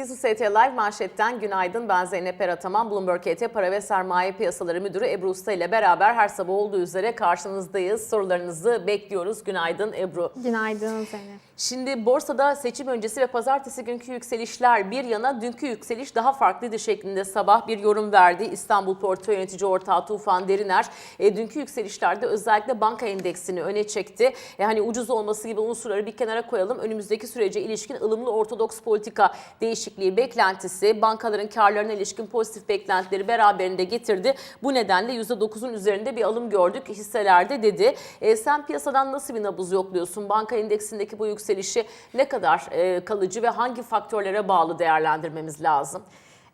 Business AT Live manşetten günaydın. Ben Zeynep Erataman. Bloomberg AT Para ve Sermaye Piyasaları Müdürü Ebru Usta ile beraber her sabah olduğu üzere karşınızdayız. Sorularınızı bekliyoruz. Günaydın Ebru. Günaydın Zeynep. Şimdi borsada seçim öncesi ve pazartesi günkü yükselişler bir yana dünkü yükseliş daha farklıydı şeklinde sabah bir yorum verdi. İstanbul Portföy Yönetici Ortağı Tufan Deriner e, dünkü yükselişlerde özellikle banka endeksini öne çekti. E, hani ucuz olması gibi unsurları bir kenara koyalım. Önümüzdeki sürece ilişkin ılımlı ortodoks politika değişikliği beklentisi bankaların karlarına ilişkin pozitif beklentileri beraberinde getirdi. Bu nedenle %9'un üzerinde bir alım gördük hisselerde dedi. E, sen piyasadan nasıl bir nabız yokluyorsun? Banka endeksindeki bu yükselişi ne kadar e, kalıcı ve hangi faktörlere bağlı değerlendirmemiz lazım?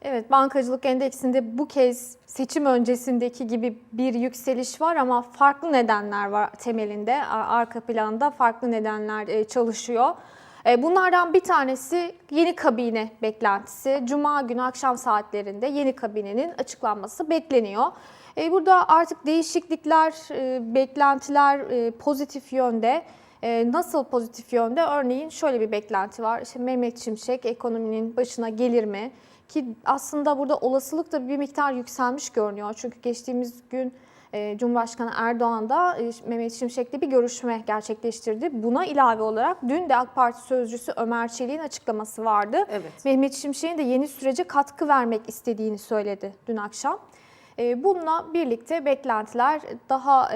Evet bankacılık endeksinde bu kez seçim öncesindeki gibi bir yükseliş var ama farklı nedenler var temelinde. Ar- Arka planda farklı nedenler e, çalışıyor. E, Bunlardan bir tanesi yeni kabine beklentisi. Cuma günü akşam saatlerinde yeni kabinenin açıklanması bekleniyor. Burada artık değişiklikler, beklentiler pozitif yönde. E, Nasıl pozitif yönde? Örneğin şöyle bir beklenti var. İşte Mehmet Şimşek ekonominin başına gelir mi? Ki aslında burada olasılık da bir miktar yükselmiş görünüyor. Çünkü geçtiğimiz gün e, Cumhurbaşkanı Erdoğan da e, Mehmet Şimşek'le bir görüşme gerçekleştirdi. Buna ilave olarak dün de AK Parti sözcüsü Ömer Çelik'in açıklaması vardı. Evet. Mehmet Şimşek'in de yeni sürece katkı vermek istediğini söyledi dün akşam. E, Bununla birlikte beklentiler daha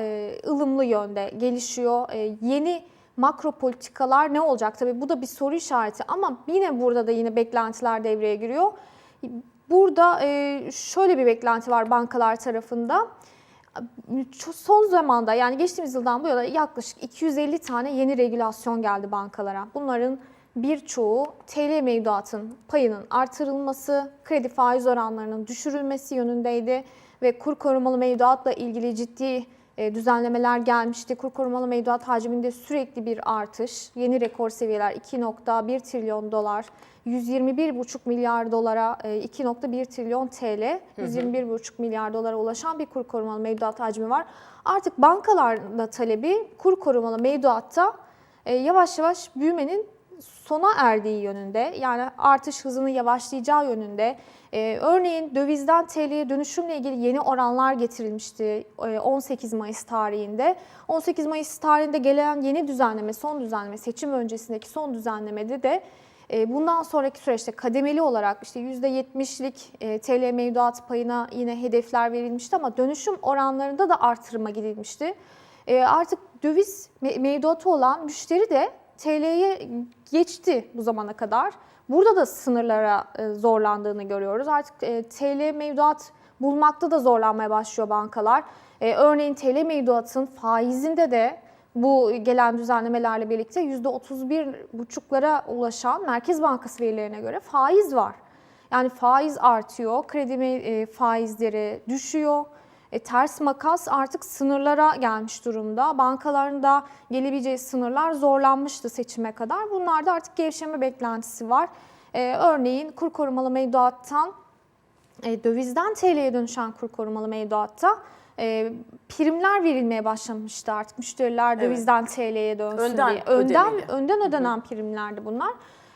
ılımlı yönde gelişiyor. Yeni makro politikalar ne olacak? Tabii bu da bir soru işareti ama yine burada da yine beklentiler devreye giriyor. Burada e, şöyle bir beklenti var bankalar tarafında. Son zamanda yani geçtiğimiz yıldan bu yana yaklaşık 250 tane yeni regülasyon geldi bankalara. Bunların birçoğu TL mevduatın payının artırılması, kredi faiz oranlarının düşürülmesi yönündeydi ve kur korumalı mevduatla ilgili ciddi düzenlemeler gelmişti. Kur korumalı mevduat hacminde sürekli bir artış, yeni rekor seviyeler 2.1 trilyon dolar, 121,5 milyar dolara e, 2.1 trilyon TL, 121,5 milyar dolara ulaşan bir kur korumalı mevduat hacmi var. Artık bankalarla talebi kur korumalı mevduatta e, yavaş yavaş büyümenin sona erdiği yönünde yani artış hızının yavaşlayacağı yönünde. Ee, örneğin dövizden TL'ye dönüşümle ilgili yeni oranlar getirilmişti e, 18 Mayıs tarihinde. 18 Mayıs tarihinde gelen yeni düzenleme, son düzenleme, seçim öncesindeki son düzenlemede de e, bundan sonraki süreçte kademeli olarak işte %70'lik e, TL mevduat payına yine hedefler verilmişti ama dönüşüm oranlarında da artırıma gidilmişti. E, Artık döviz me- mevduatı olan müşteri de TL'ye geçti bu zamana kadar. Burada da sınırlara e, zorlandığını görüyoruz. Artık e, TL mevduat bulmakta da zorlanmaya başlıyor bankalar. E, Örneğin TL mevduatın faizinde de bu gelen düzenlemelerle birlikte %31,5'lara ulaşan Merkez Bankası verilerine göre faiz var. Yani faiz artıyor, kredi faizleri düşüyor. E, ters makas artık sınırlara gelmiş durumda. Bankaların da gelebileceği sınırlar zorlanmıştı seçime kadar. Bunlarda artık gevşeme beklentisi var. E, örneğin kur korumalı mevduattan e, dövizden TL'ye dönüşen kur korumalı mevduatta e, primler verilmeye başlamıştı artık. Müşteriler Evet. dövizden TL'ye dönsün Önden diye. Önden, ödeneli. önden ödenen primlerdi bunlar.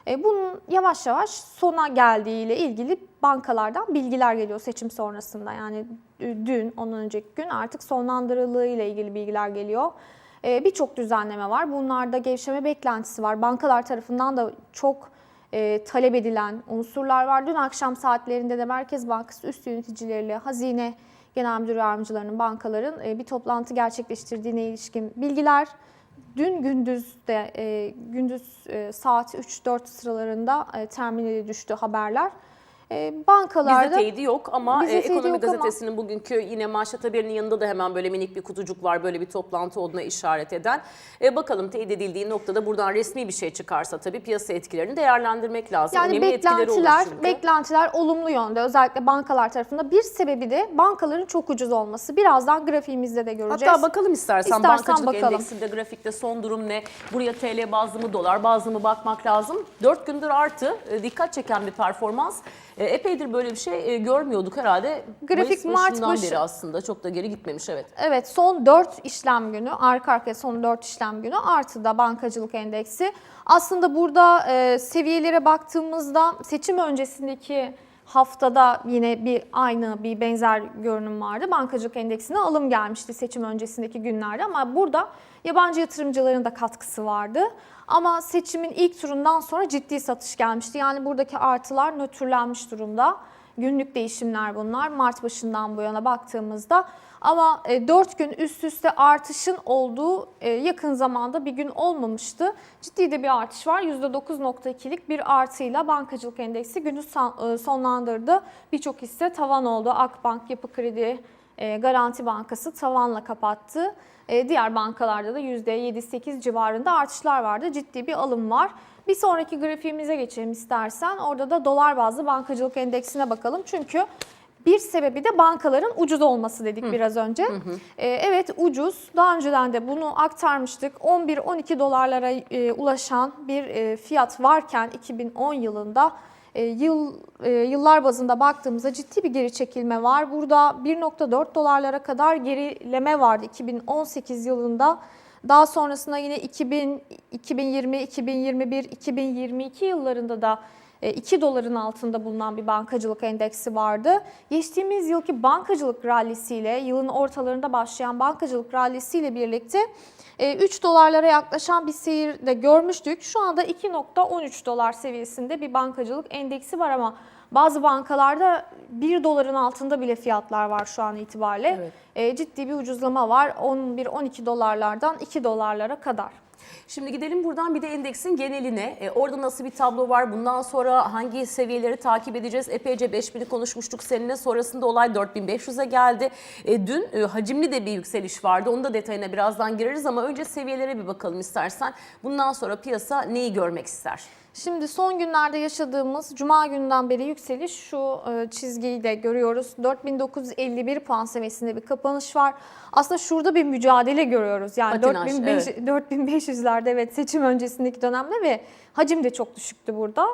E, bunun yavaş yavaş sona geldiğiyle ilgili bankalardan bilgiler geliyor seçim sonrasında. Yani dün, ondan önceki gün artık sonlandırıldığı ile ilgili bilgiler geliyor. E, Birçok düzenleme var. Bunlarda gevşeme beklentisi var. Bankalar tarafından da çok e, talep edilen unsurlar var. Dün akşam saatlerinde de Merkez Bankası üst yöneticileriyle hazine genel müdür yardımcılarının bankaların e, bir toplantı gerçekleştirdiğine ilişkin bilgiler. Dün gündüz de e, gündüz e, saat 3-4 sıralarında e, düştü haberler. E, bankalarda Bizde teyidi yok ama Bizde e, Ekonomi yok ama- Gazetesi'nin bugünkü yine manşet haberinin yanında da hemen böyle minik bir kutucuk var. Böyle bir toplantı olduğuna işaret eden. E, bakalım teyit edildiği noktada buradan resmi bir şey çıkarsa tabii piyasa etkilerini değerlendirmek lazım. Yani Önemli beklentiler, beklentiler olumlu yönde özellikle bankalar tarafında. Bir sebebi de bankaların çok ucuz olması. Birazdan grafiğimizde de göreceğiz. Hatta bakalım istersen, İstersen bankacılık bakalım. endeksinde grafikte son durum ne? Buraya TL bazlı mı dolar bazlı mı bakmak lazım. 4 gündür artı e, dikkat çeken bir performans. E, E, epeydir böyle bir şey e, görmüyorduk herhalde. Grafik Mayıs Mart başı- beri aslında çok da geri gitmemiş evet. Evet son 4 işlem günü arka arkaya son 4 işlem günü artıda bankacılık endeksi. Aslında burada e, seviyelere baktığımızda seçim öncesindeki haftada yine bir aynı bir benzer görünüm vardı. Bankacılık endeksine alım gelmişti seçim öncesindeki günlerde ama burada yabancı yatırımcıların da katkısı vardı. Ama seçimin ilk turundan sonra ciddi satış gelmişti. Yani buradaki artılar nötrlenmiş durumda. Günlük değişimler bunlar Mart başından bu yana baktığımızda. Ama 4 gün üst üste artışın olduğu e, yakın zamanda bir gün olmamıştı. Ciddi de bir artış var. %9.2'lik bir artıyla bankacılık endeksi günü e, sonlandırdı. Birçok hisse tavan oldu. Akbank, Yapı Kredi, e, Garanti Bankası tavanla kapattı. E, Diğer bankalarda da %7-8 civarında artışlar vardı. Ciddi bir alım var. Bir sonraki grafiğimize geçelim istersen. Orada da dolar bazlı bankacılık endeksine bakalım. Çünkü bir sebebi de bankaların ucuz olması dedik biraz önce. Ee, evet ucuz. Daha önceden de bunu aktarmıştık. 11-12 dolarlara e, ulaşan bir e, fiyat varken 2010 yılında e, yıl e, yıllar bazında baktığımızda ciddi bir geri çekilme var. Burada 1.4 dolarlara kadar gerileme vardı 2018 yılında. Daha sonrasında yine 2000, 2020, 2021, 2022 yıllarında da 2 doların altında bulunan bir bankacılık endeksi vardı. Geçtiğimiz yılki bankacılık rallisiyle, yılın ortalarında başlayan bankacılık rallisiyle birlikte 3 dolarlara yaklaşan bir seyir de görmüştük. Şu anda 2.13 dolar seviyesinde bir bankacılık endeksi var ama bazı bankalarda 1 doların altında bile fiyatlar var şu an itibariyle. Evet. E, Ciddi bir ucuzlama var. 11-12 dolarlardan 2 dolarlara kadar. Şimdi gidelim buradan bir de endeksin geneline. E, orada nasıl bir tablo var? Bundan sonra hangi seviyeleri takip edeceğiz? Epeyce 5000'i konuşmuştuk seninle. Sonrasında olay 4500'e geldi. E, dün e, hacimli de bir yükseliş vardı. Onun da detayına birazdan gireriz ama önce seviyelere bir bakalım istersen. Bundan sonra piyasa neyi görmek ister? Şimdi son günlerde yaşadığımız Cuma gününden beri yükseliş şu e, çizgiyi de görüyoruz. 4951 puan seviyesinde bir kapanış var. Aslında şurada bir mücadele görüyoruz. Yani Patinaj, 4500 4500'lerde evet seçim öncesindeki dönemde ve hacim de çok düşüktü burada.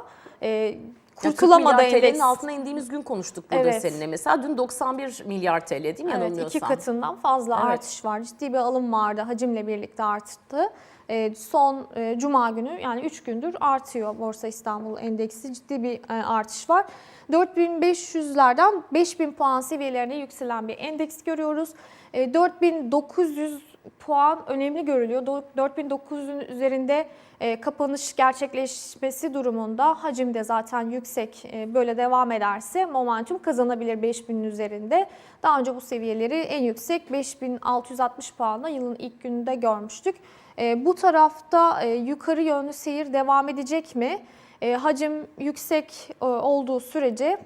E, kurtulamadı 40 milyar TL'nin altına indiğimiz gün konuştuk burada Evet. seninle. Mesela dün 91 milyar TL değil mi Evet yanılmıyorsam? iki katından fazla Evet. artış var. Ciddi bir alım vardı. Hacimle birlikte arttı. Ee, son e, cuma günü yani 3 gündür artıyor Borsa İstanbul Endeksi. Ciddi bir e, artış var. 4500'lerden 5000 puan seviyelerine yükselen bir endeks görüyoruz. E, 4900 puan önemli görülüyor. Do- 4900'ün üzerinde e, kapanış gerçekleşmesi durumunda hacim de zaten yüksek e, böyle devam ederse momentum kazanabilir 5000'in üzerinde. Daha önce bu seviyeleri en yüksek 5660 puanla yılın ilk gününde görmüştük. E, bu tarafta e, yukarı yönlü seyir devam edecek mi? E, hacim yüksek e, olduğu sürece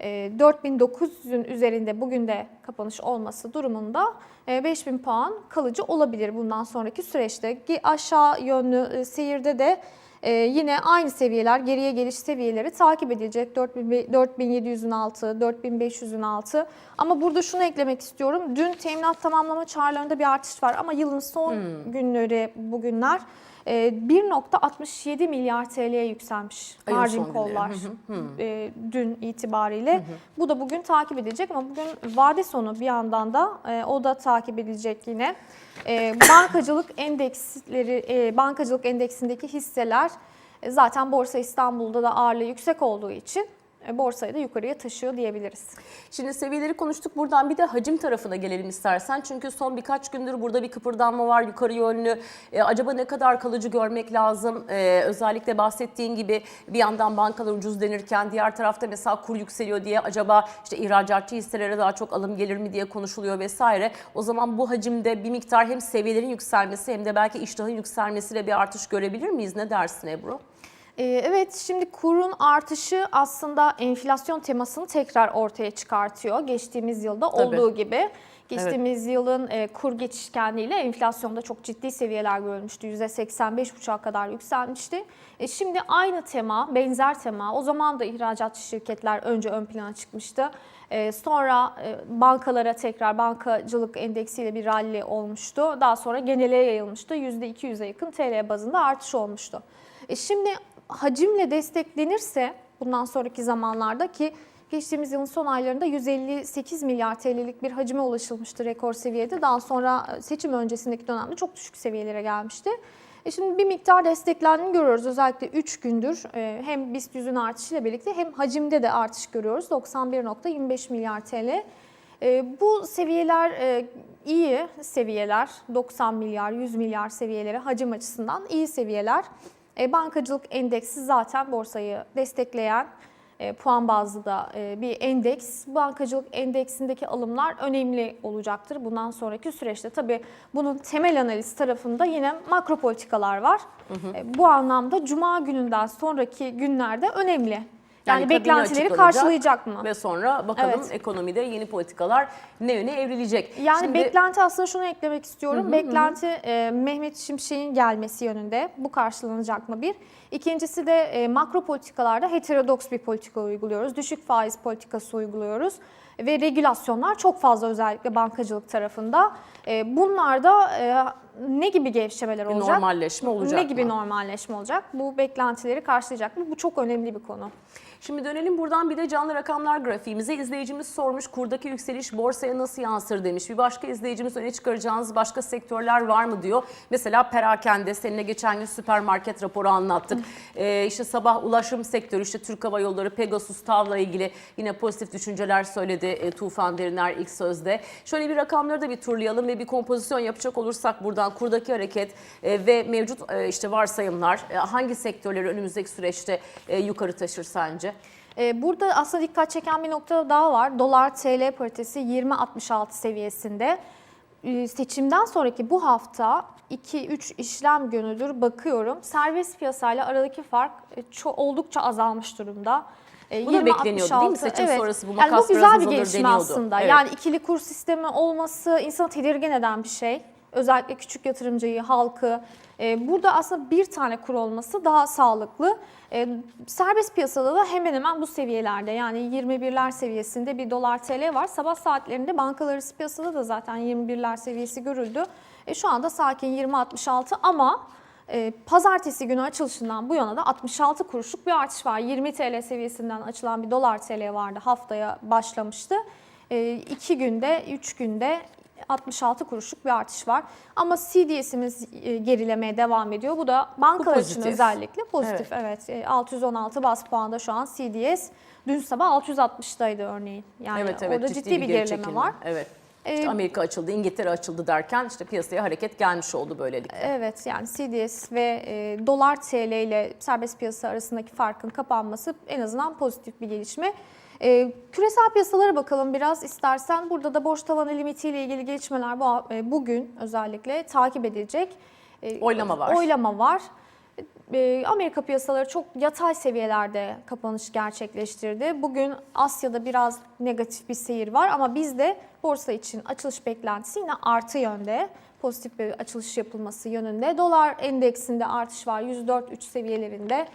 e, 4900'ün üzerinde bugün de kapanış olması durumunda e, 5000 puan kalıcı olabilir bundan sonraki süreçte. Aşağı yönlü seyirde de e, yine aynı seviyeler, geriye geliş seviyeleri takip edilecek. 4000 4700'ün altı, 4500'ün altı. Ama burada şunu eklemek istiyorum. Dün teminat tamamlama çağrılarında bir artış var ama yılın son günleri bugünler 1.67 milyar TL'ye yükselmiş Ayın margin Hı hı, e, dün itibariyle. Bu da bugün takip edilecek ama bugün vade sonu bir yandan da e, o da takip edilecek yine. E, bankacılık endeksleri, e, bankacılık endeksindeki hisseler e, zaten Borsa İstanbul'da da ağırlığı yüksek olduğu için borsayı da yukarıya taşıyor diyebiliriz. Şimdi seviyeleri konuştuk. Buradan bir de hacim tarafına gelelim istersen. Çünkü son birkaç gündür burada bir kıpırdanma var yukarı yönlü. E, acaba ne kadar kalıcı görmek lazım? E, özellikle bahsettiğin gibi bir yandan bankalar ucuz denirken diğer tarafta mesela kur yükseliyor diye acaba işte ihracatçı hisselere daha çok alım gelir mi diye konuşuluyor vesaire. O zaman bu hacimde bir miktar hem seviyelerin yükselmesi hem de belki iştahın yükselmesiyle bir artış görebilir miyiz? Ne dersin Ebru? Ee, Evet, şimdi kurun artışı aslında enflasyon temasını tekrar ortaya çıkartıyor. Geçtiğimiz yılda Tabii. olduğu gibi. Geçtiğimiz yılın e, kur geçişkenliğiyle enflasyonda çok ciddi seviyeler görülmüştü. %85,5'a kadar yükselmişti. E, şimdi aynı tema, benzer tema. O zaman da ihracatçı şirketler önce ön plana çıkmıştı. E, sonra e, bankalara tekrar bankacılık endeksiyle bir rally olmuştu. Daha sonra genele yayılmıştı. %200'e yakın TL bazında artış olmuştu. E, şimdi hacimle desteklenirse Bundan sonraki zamanlarda ki geçtiğimiz yılın son aylarında 158 milyar TL'lik bir hacime ulaşılmıştı rekor seviyede. Daha sonra e, seçim öncesindeki dönemde çok düşük seviyelere gelmişti. E şimdi bir miktar desteklendiğini görüyoruz. Özellikle 3 gündür e, hem BIST 100'ün artışıyla birlikte hem hacimde de artış görüyoruz. 91.25 milyar TL. E, Bu seviyeler iyi seviyeler. 90 milyar, 100 milyar seviyeleri hacim açısından iyi seviyeler. E, Bankacılık endeksi zaten borsayı destekleyen e, puan bazlı da e, bir endeks. Bankacılık endeksindeki alımlar önemli olacaktır bundan sonraki süreçte. Tabii bunun temel analiz tarafında yine makro politikalar var. E, Bu anlamda cuma gününden sonraki günlerde önemli. Yani, kabine beklentileri karşılayacak mı? Ve sonra bakalım Evet. ekonomide yeni politikalar ne yöne evrilecek. Yani Şimdi- beklenti aslında şunu eklemek istiyorum. beklenti e, Mehmet Şimşek'in gelmesi yönünde. Bu karşılanacak mı bir? İkincisi de e, makro politikalarda heterodoks bir politika uyguluyoruz. Düşük faiz politikası uyguluyoruz. Ve regülasyonlar çok fazla özellikle bankacılık tarafında. E, bunlarda e, ne gibi gevşemeler Bir olacak? normalleşme olacak Ne gibi mı? normalleşme olacak? Bu beklentileri karşılayacak mı? Bu çok önemli bir konu. Şimdi dönelim buradan bir de canlı rakamlar grafiğimize. İzleyicimiz sormuş kurdaki yükseliş borsaya nasıl yansır demiş. Bir başka izleyicimiz öne çıkaracağınız başka sektörler var mı diyor. Mesela perakende seninle geçen gün süpermarket raporu anlattık. Ee, işte sabah ulaşım sektörü işte Türk Hava Yolları, Pegasus, TAV'la ilgili yine pozitif düşünceler söyledi e, Tufan Deriner ilk sözde. Şöyle bir rakamları da bir turlayalım ve bir kompozisyon yapacak olursak buradan kurdaki hareket e, ve mevcut e, işte varsayımlar e, hangi sektörleri önümüzdeki süreçte e, yukarı taşır sence? Ee, Burada aslında dikkat çeken bir nokta daha var. Dolar TL paritesi 20.66 seviyesinde. Ee, Seçimden sonraki bu hafta 2-3 işlem günüdür bakıyorum. Serbest piyasayla aradaki fark e, oldukça azalmış durumda. Ee, Bu da 20.66, bekleniyordu değil mi? Seçim sonrası bu yani makas bu güzel biraz bir gelişme deniyordu. aslında. Evet. Yani ikili kur sistemi olması insanı tedirgin eden bir şey. Özellikle küçük yatırımcıyı, halkı. Ee, Burada aslında bir tane kur olması daha sağlıklı. Ee, Serbest piyasada da hemen hemen bu seviyelerde yani 21'ler seviyesinde bir dolar TL var. Sabah saatlerinde bankalar piyasada da zaten 21'ler seviyesi görüldü. E, şu anda sakin 20.66 ama e, pazartesi günü açılışından bu yana da 66 kuruşluk bir artış var. 20 TL seviyesinden açılan bir dolar TL vardı haftaya başlamıştı. 2 günde, 3 günde 66 kuruşluk bir artış var. Ama CDS'imiz e, gerilemeye devam ediyor. Bu da bankalar için pozitif. özellikle pozitif. Evet. E, 616 bas puanda şu an CDS. Dün sabah 660'daydı örneğin. Yani evet evet orada ciddi, bir, geri gerileme çekilme. var. Evet. Ee, İşte Amerika açıldı, İngiltere açıldı derken işte piyasaya hareket gelmiş oldu böylelikle. Evet yani CDS ve e, dolar TL ile serbest piyasa arasındaki farkın kapanması en azından pozitif bir gelişme. E, küresel piyasalara bakalım biraz istersen. Burada da borç tavanı limitiyle ilgili gelişmeler bu, e, bugün özellikle takip edilecek. E, Oylama var. Oylama var. E, Amerika piyasaları çok yatay seviyelerde kapanış gerçekleştirdi. Bugün Asya'da biraz negatif bir seyir var ama bizde borsa için açılış beklentisi yine artı yönde. Pozitif bir açılış yapılması yönünde. Dolar endeksinde artış var 104-3 seviyelerinde.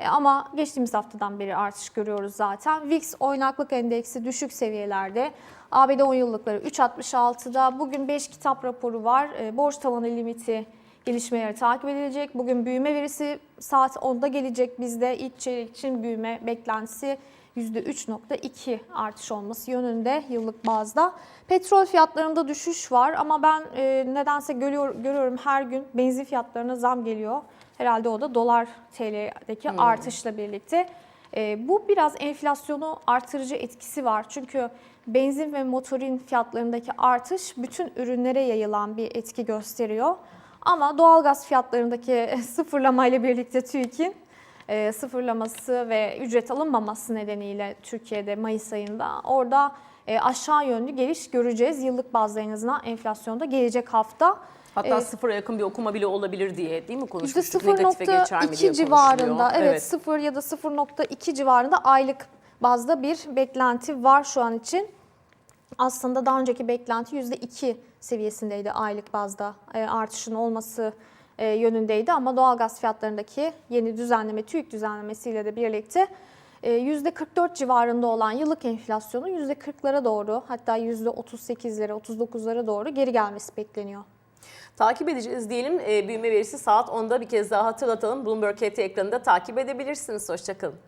E, ama geçtiğimiz haftadan beri artış görüyoruz zaten. VIX oynaklık endeksi düşük seviyelerde. ABD 10 yıllıkları 3.66'da. Bugün 5 kitap raporu var. E, borç tavanı limiti gelişmeleri takip edilecek. Bugün büyüme verisi saat 10'da gelecek bizde. İlk çeyrek için büyüme beklentisi %3.2 artış olması yönünde yıllık bazda. Petrol fiyatlarında düşüş var ama ben e, nedense görüyor, görüyorum her gün benzin fiyatlarına zam geliyor. Herhalde o da dolar TL'deki artışla birlikte. E, bu biraz enflasyonu artırıcı etkisi var. Çünkü benzin ve motorin fiyatlarındaki artış bütün ürünlere yayılan bir etki gösteriyor. Ama doğalgaz fiyatlarındaki sıfırlamayla birlikte TÜİK'in e, sıfırlaması ve ücret alınmaması nedeniyle Türkiye'de Mayıs ayında orada e, aşağı yönlü geliş göreceğiz. Yıllık bazda en azından enflasyonda gelecek hafta. Hatta e, sıfıra yakın bir okuma bile olabilir diye değil mi İşte konuşmuştuk? Negatife geçer mi diye 0.2 civarında konuşuluyor. evet, 0 ya da 0.2 civarında aylık bazda bir beklenti var şu an için. Aslında daha önceki beklenti %2 seviyesindeydi aylık bazda e, artışın olması e, yönündeydi ama doğalgaz fiyatlarındaki yeni düzenleme TÜİK düzenlemesiyle de birlikte e, %44 civarında olan yıllık enflasyonun %40'lara doğru hatta %38'lere 39'lara doğru geri gelmesi bekleniyor. Takip edeceğiz diyelim. Ee, büyüme verisi saat 10'da bir kez daha hatırlatalım. Bloomberg KT ekranında takip edebilirsiniz. Hoşçakalın.